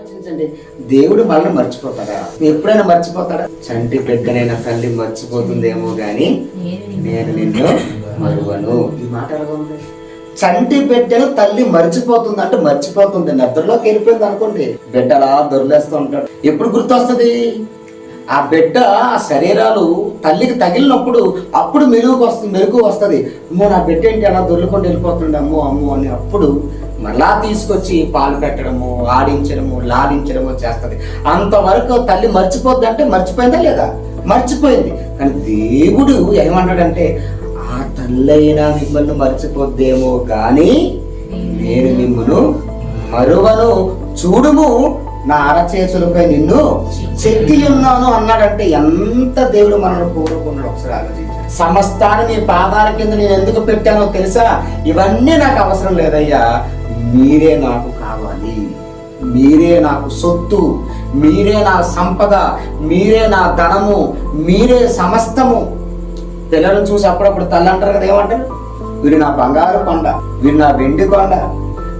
ఆలోచించండి. దేవుడు మనల్ని మర్చిపోతాడా? ఎప్పుడైనా మర్చిపోతాడా? చంటి బిడ్డనైనా తల్లి మర్చిపోతుందేమో గాని నేను నిన్ను మరువను. ఈ మాట ఎలా ఉంది? చంటి బిడ్డను తల్లి మర్చిపోతుంది అంటే మర్చిపోతుంది. నిద్రలోకి వెళ్ళిపోయింది అనుకోండి. బిడ్డ అలా దొరిలేస్తూ ఉంటాడు. ఎప్పుడు గుర్తొస్తుంది? ఆ బిడ్డ ఆ శరీరాలు తల్లికి తగిలినప్పుడు అప్పుడు మెరుగుకు వస్తుంది మెరుగు వస్తుంది. అమ్మో నా బిడ్డ ఏంటి అలా దొర్లుకొని వెళ్ళిపోతుంది అమ్మో అమ్మో అని అప్పుడు మళ్ళా తీసుకొచ్చి పాలు పెట్టడము ఆడించడము లాడించడము చేస్తుంది. అంతవరకు తల్లి మర్చిపోద్ది అంటే మర్చిపోయిందా లేదా? మర్చిపోయింది. కానీ దేవుడు ఏమంటాడంటే ఆ తల్లి అయినా మిమ్మల్ని మర్చిపోద్దేమో కానీ నేను మిమ్మల్ని మరువను. చూడుము నా అరచేతులపై నిన్ను చెక్కి ఉన్నాను అన్నాడంటే ఎంత దేవుడు మనల్ని కోరుకున్నాడు ఒకసారి ఆలోచించాడు. సమస్తాన్ని నీ పాదాల కింద నేను ఎందుకు పెట్టానో తెలుసా? ఇవన్నీ నాకు అవసరం లేదయ్యా. మీరే నాకు కావాలి. మీరే నాకు సొత్తు. మీరే నా సంపద. మీరే నా ధనము. మీరే సమస్తము. పిల్లలను చూసి అప్పుడప్పుడు తల్లి అంటారు కదా ఏమంటారు? వీడు నా బంగారు కొండ. వీడు నా వెండి కొండ.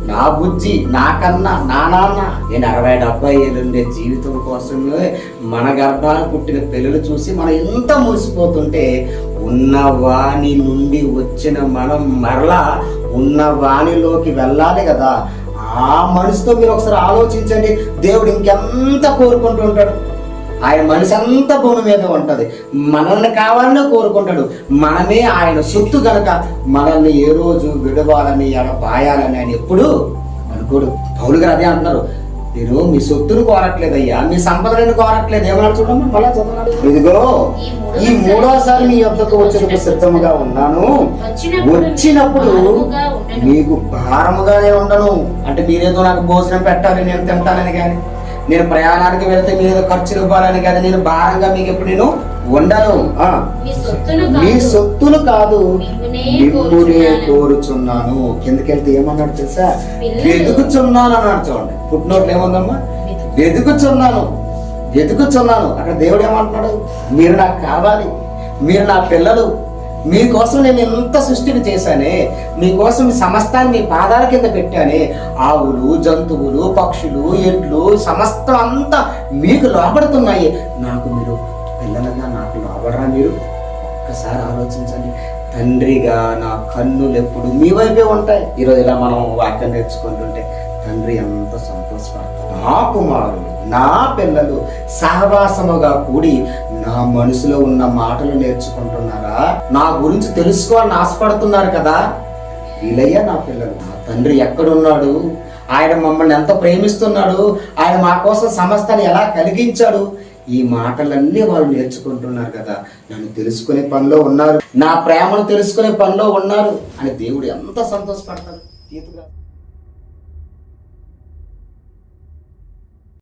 నా బుజ్జి నాకన్నా నా నాన్న నేను అరవై డెబ్బై ఏళ్ళుండే జీవితం కోసమే మన గర్భాన్ని పుట్టిన పిల్లలు చూసి మనం ఎంత మురిసిపోతుంటే ఉన్న వాణి నుండి వచ్చిన మనం మరలా ఉన్న వాణిలోకి వెళ్ళాలి కదా. ఆ మనసుతో మీరు ఒకసారి ఆలోచించండి. దేవుడు ఇంకెంత కోరుకుంటూ ఉంటాడు. ఆయన మనసు అంతా భూమి మీద ఉంటది. మనల్ని కావాలని కోరుకుంటాడు. మనమే ఆయన సొత్తు గనక మనల్ని ఏ రోజు విడవాలని ఎడబాయాలని ఆయన ఎప్పుడు అనుకోడు. పౌలు గారు అదే అంటున్నారు. నేను మీ సొత్తును కోరట్లేదయ్యా మీ సంపదలను కోరట్లేదు. ఏమన్నా చూడమ్మా? మళ్ళా చదవనాడు. ఇదిగో ఈ మూడోసారి మీ యొద్దకు వచ్చేందుకు సిద్ధముగా ఉన్నాను. వచ్చినప్పుడు మీకు భారముగానే ఉండను. అంటే మీరేదో నాకు భోజనం పెట్టాలి నేను తింటానని కానీ. నేను ప్రయాణానికి వెళ్తే మీరు ఖర్చులు ఇవ్వాలని కానీ నేను భారంగా మీకు ఎప్పుడు నేను ఉండను. ఆ, మీ సొత్తును మీ కాదు, సొత్తులు కాదు. మిమ్మునే కోరుచున్నాను. కిందకెళ్తే ఏమన్నాడు తెలుసా. వెతుకుచున్నాను అన్నాడు చూడండి. ఫుట్ నోట్లు ఏముందమ్మా? వెతుకు. వెతుకుచున్నాను. వెతుకుచున్నాను. అక్కడ దేవుడు ఏమంటున్నాడు? మీరు నాకు కావాలి. మీరు నా పిల్లలు. మీకోసం నేను ఎంత సృష్టిని చేశానే మీకోసం సమస్తాన్ని మీ పాదాల కింద పెట్టానే ఆవులు జంతువులు పక్షులు ఎడ్లు సమస్తం అంతా మీకు లోపడుతున్నాయి నాకు మీరు పిల్లలుగా నాకు లోపడరా మీరు? ఒక్కసారి ఆలోచించండి. తండ్రిగా నా కన్నులు ఎప్పుడు మీ వైపే ఉంటాయి. ఈరోజు ఇలా మనం వాక్యం నేర్చుకుంటుంటే తండ్రి ఎంత సంతోషపడతాడు. నా కుమారుడు నా పిల్లలు సహవాసముగా కూడి నా మనసులో ఉన్న మాటలు నేర్చుకుంటున్నారా? నా గురించి తెలుసుకోవాలని ఆశపడుతున్నారు కదా? వీలయ్యా నా పిల్లలు నా తండ్రి ఎక్కడున్నాడు? ఆయన మమ్మల్ని ఎంత ప్రేమిస్తున్నాడు? ఆయన మా కోసం సమస్తని ఎలా కలిగించాడు? ఈ మాటలన్నీ వాళ్ళు నేర్చుకుంటున్నారు కదా నన్ను తెలుసుకునే పనిలో ఉన్నారు. నా ప్రేమను తెలుసుకునే పనిలో ఉన్నారు అని దేవుడు ఎంత సంతోషపడతాడు. తీతుగా